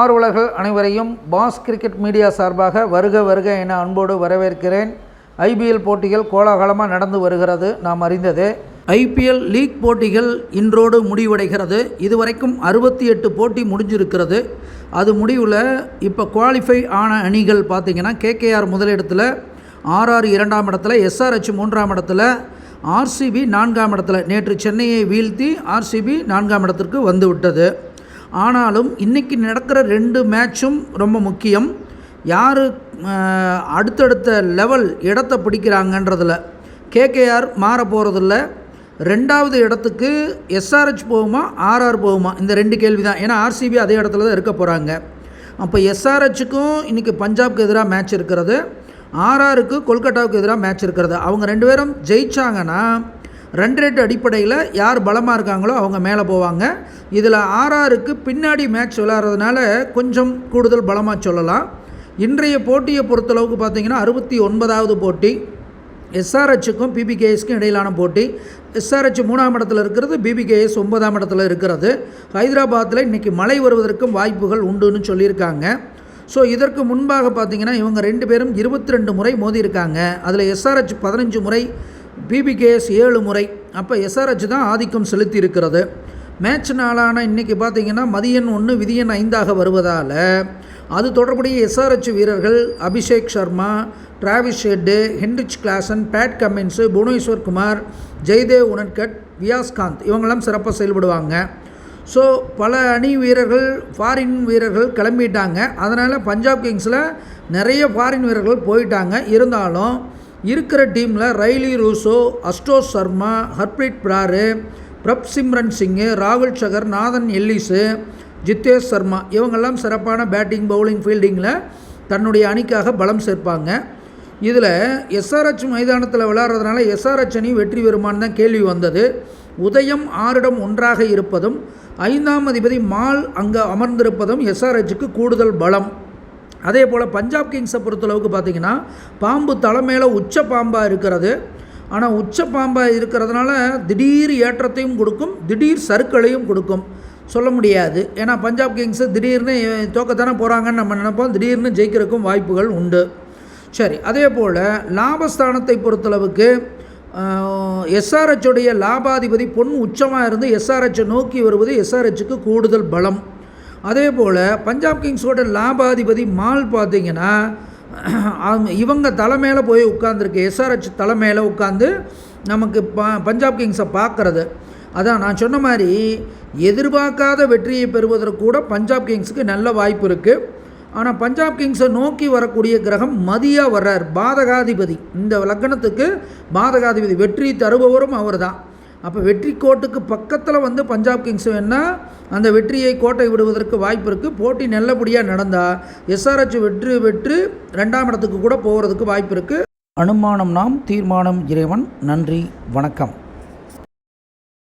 ஆர்வலர்கள் அனைவரையும் pass cricket media சார்பாக வருக வருக என அன்போடு வரவேற்கிறேன். ஐபிஎல் போட்டிகள் கோலாகலமாக நடந்து வருகிறது. நாம் அறிந்தது ஐபிஎல் லீக் போட்டிகள் இன்றோடு முடிவடைகிறது. இதுவரைக்கும் அறுபத்தி எட்டு போட்டி முடிஞ்சிருக்கிறது. அது முடிவில் இப்போ குவாலிஃபை ஆன அணிகள் பார்த்திங்கன்னா கேகேஆர் முதலிடத்தில் ஆர்ஆர் இரண்டாம் இடத்துல எஸ்ஆர்ஹெச் மூன்றாம் இடத்துல ஆர்சிபி நான்காம் இடத்துல. நேற்று சென்னையை வீழ்த்தி ஆர்சிபி நான்காம் இடத்திற்கு வந்து விட்டது ஆனாலும் இன்றைக்கி நடக்கிற ரெண்டு மேட்சும் ரொம்ப முக்கியம். யார் அடுத்தடுத்த லெவல் இடத்தை பிடிக்கிறாங்கன்றதில். கேகேஆர் மாற போகிறதில்ல ரெண்டாவது இடத்துக்கு எஸ்ஆர்ஹெச் போகுமா ஆர்ஆர் போகுமா? இந்த ரெண்டு கேள்வி தான் ஏன்னா ஆர்சிபி அதே இடத்துல தான் இருக்க போகிறாங்க அப்போ எஸ்ஆர்ஹெச்சுக்கும் இன்றைக்கி பஞ்சாப்க்கு எதிராக மேட்ச் இருக்கிறது. ஆர்ஆருக்கு கொல்கட்டாவுக்கு எதிராக மேட்ச் இருக்கிறது. அவங்க ரெண்டு பேரும் ஜெயித்தாங்கன்னா ரன் ரேட் அடிப்படையில் யார் பலமாக இருக்காங்களோ அவங்க மேலே போவாங்க. இதில் ஆர்ஆருக்கு பின்னாடி மேட்ச் விளாட்றதுனால கொஞ்சம் கூடுதல் பலமாக சொல்லலாம். இன்றைய போட்டியை பொறுத்தளவுக்கு பார்த்தீங்கன்னா அறுபத்தி ஒன்பதாவது போட்டி. எஸ்ஆர்ஹெச்சுக்கும் பிபிகேஎஸ்க்கும் இடையிலான போட்டி. எஸ்ஆர்ஹெச் மூணாம் இடத்துல இருக்கிறது பிபிகேஎஸ் ஒன்பதாம் இடத்துல இருக்கிறது. ஹைதராபாத்தில் இன்றைக்கி மழை வருவதற்கும் வாய்ப்புகள் உண்டுன்னு சொல்லியிருக்காங்க. ஸோ இதற்கு முன்பாக பார்த்தீங்கன்னா இவங்க ரெண்டு பேரும் இருபத்தி ரெண்டு முறை மோதி இருக்காங்க அதில் எஸ்ஆர்ஹெச் பதினஞ்சு முறை பிபிகேஎஸ் ஏழு முறை. அப்போ எஸ்ஆர்ஹெச் தான் ஆதிக்கம் செலுத்தி இருக்கிறது மேட்ச் நாளான இன்றைக்கி பார்த்தீங்கன்னா மதியன் ஒன்று விதியன் ஐந்தாக வருவதால் அது தொடர்புடைய எஸ்ஆர்ஹெச் வீரர்கள் Abhishek Sharma Travis shed Heinrich Klaasen Pat Cummins Bhuvneshwar Kumar Jaydev Unadkat Viyaskanth இவங்கெல்லாம் சிறப்பாக செயல்படுவாங்க. ஸோ பல அணி வீரர்கள் ஃபாரின் வீரர்கள் கிளம்பிட்டாங்க. அதனால் பஞ்சாப் கிங்ஸில் நிறைய ஃபாரின் வீரர்கள் போயிட்டாங்க. இருந்தாலும் இருக்கிற டீமில் Rilee Rossouw Astro Sharma Harpreet Brar பிரப் Simran Singh ராகுல் சகர் நாதன் எல்லிஸு ஜித்தேஷ் சர்மா. இவங்கெல்லாம் சிறப்பான பேட்டிங் பவுலிங் ஃபீல்டிங்கில் தன்னுடைய அணிக்காக பலம் சேர்ப்பாங்க. இதில் எஸ்ஆர்ஹெச் மைதானத்தில் விளையாடுறதுனால எஸ்ஆர்ஹெச் அணி வெற்றி பெறுமான்னு தான் கேள்வி வந்தது. உதயம் ஆறிடம் ஒன்றாக இருப்பதும் ஐந்தாம் அதிபதி மால் அங்கே அமர்ந்திருப்பதும் எஸ்ஆர்ஹெச்சுக்கு கூடுதல் பலம். அதே போல் பஞ்சாப் கிங்ஸை பொறுத்தளவுக்கு பார்த்திங்கன்னா பாம்பு தலைமையில் உச்ச பாம்பாக இருக்கிறது. ஆனால் உச்ச பாம்பாக இருக்கிறதுனால திடீர் ஏற்றத்தையும் கொடுக்கும் திடீர் சருக்களையும் கொடுக்கும். சொல்ல முடியாது. ஏன்னா பஞ்சாப் கிங்ஸு திடீர்னு தோக்கத்தானே போகிறாங்கன்னு நம்ம நினைப்போம். திடீர்னு ஜெயிக்கிறதுக்கும் வாய்ப்புகள் உண்டு. சரி அதே போல் லாபஸ்தானத்தை பொறுத்தளவுக்கு எஸ்ஆர்ஹெச்சுடைய லாபாதிபதி பொன் உச்சமாக இருந்து எஸ்ஆர்ஹெச்சை நோக்கி வருவது எஸ்ஆர்ஹெச்சுக்கு கூடுதல் பலம். அதே போல் பஞ்சாப் கிங்ஸோட லாபாதிபதி மால் பார்த்தீங்கன்னா இவங்க தலைமையில் போய் உட்காந்துருக்கு எஸ்ஆர்ஹெச் தலைமையில் உட்காந்து நமக்கு ப பஞ்சாப் கிங்ஸை பார்க்குறது. அதான் நான் சொன்ன மாதிரி எதிர்பார்க்காத வெற்றியை பெறுவதற்கு கூட பஞ்சாப் கிங்ஸுக்கு நல்ல வாய்ப்பு இருக்குது ஆனால் பஞ்சாப் கிங்ஸை நோக்கி வரக்கூடிய கிரகம் மதியாக வர்றார். பாதகாதிபதி. இந்த லக்கணத்துக்கு பாதகாதிபதி வெற்றி தருபவரும் அவர் தான் அப்போ வெற்றி கோட்டுக்கு பக்கத்தில் வந்து பஞ்சாப் கிங்ஸ் வேணால் அந்த வெற்றியை கோட்டை விடுவதற்கு வாய்ப்பு இருக்குது போட்டி நல்லபடியாக நடந்தால் எஸ்ஆர்ஹெச் வெற்றி வெற்று ரெண்டாம் இடத்துக்கு கூட போகிறதுக்கு வாய்ப்பு இருக்குது அனுமானம் நாம் தீர்மானம் இறைவன். நன்றி வணக்கம்.